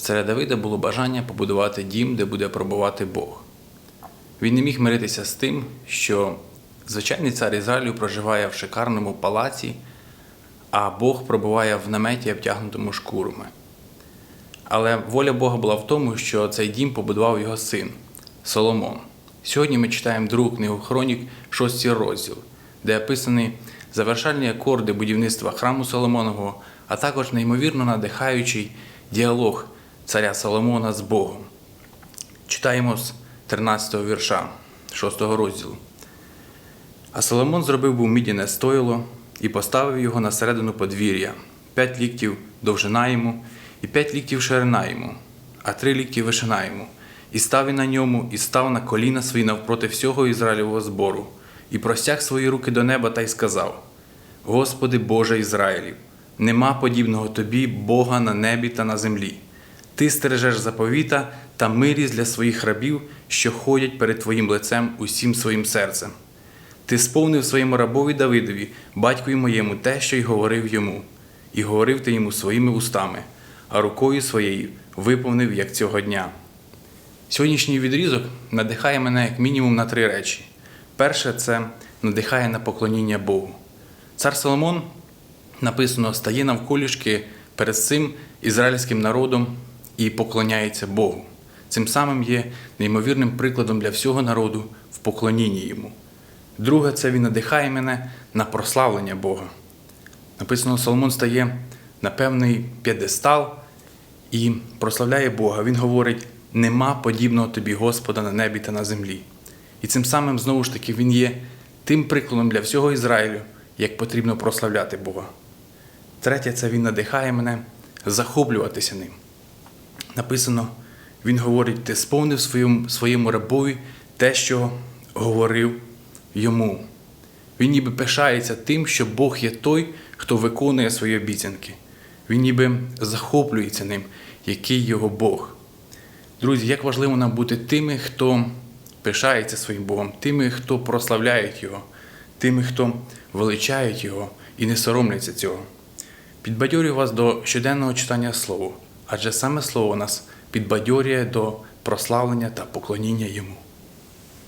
царя Давида було бажання побудувати дім, де буде пробувати Бог. Він не міг миритися з тим, що звичайний цар Ізраїлю проживає в шикарному палаці, а Бог пробуває в наметі, обтягнутому шкурами. Але воля Бога була в тому, що цей дім побудував його син Соломон. Сьогодні ми читаємо другу книгу Хронік, шостий розділ, де описані завершальні акорди будівництва храму Соломонового, а також неймовірно надихаючий діалог царя Соломона з Богом. Читаємо з 13 вірша 6 розділу. А Соломон зробив був мідяне стойло і поставив його на середину подвір'я, п'ять ліктів довжина йому, і п'ять ліктів ширина йому, а три лікті вишина йому. І став він на ньому, і став на коліна свої навпроти всього Ізраїлевого збору, і простяг свої руки до неба та й сказав: Господи Боже Ізраїлів, нема подібного тобі, Бога на небі та на землі. Ти стережеш заповіта та мирість для своїх рабів, що ходять перед Твоїм лицем усім своїм серцем. Ти сповнив своєму рабові Давидові, батькові моєму, те, що й говорив йому, і говорив ти йому своїми устами, а рукою своєю виповнив як цього дня. Сьогоднішній відрізок надихає мене як мінімум на три речі. Перше це надихає на поклоніння Богу. Цар Соломон написано стає навколішки перед цим ізраїльським народом і поклоняється Богу. Цим самим є неймовірним прикладом для всього народу в поклонінні йому. Друге, це він надихає мене на прославлення Бога. Написано, Соломон стає на певний п'єдестал і прославляє Бога. Він говорить: нема подібного тобі Господа на небі та на землі. І цим самим, знову ж таки, він є тим прикладом для всього Ізраїлю, як потрібно прославляти Бога. Третє, це він надихає мене захоплюватися ним. Написано, він говорить: ти сповнив своєму, своєму рабові те, що говорив йому. Він ніби пишається тим, що Бог є той, хто виконує свої обіцянки. Він ніби захоплюється ним, який його Бог. Друзі, як важливо нам бути тими, хто пишається своїм Богом, тими, хто прославляє Його, тими, хто величають Його і не соромляться цього. Підбадьорюю вас до щоденного читання Слова, адже саме Слово нас підбадьорює до прославлення та поклоніння Йому.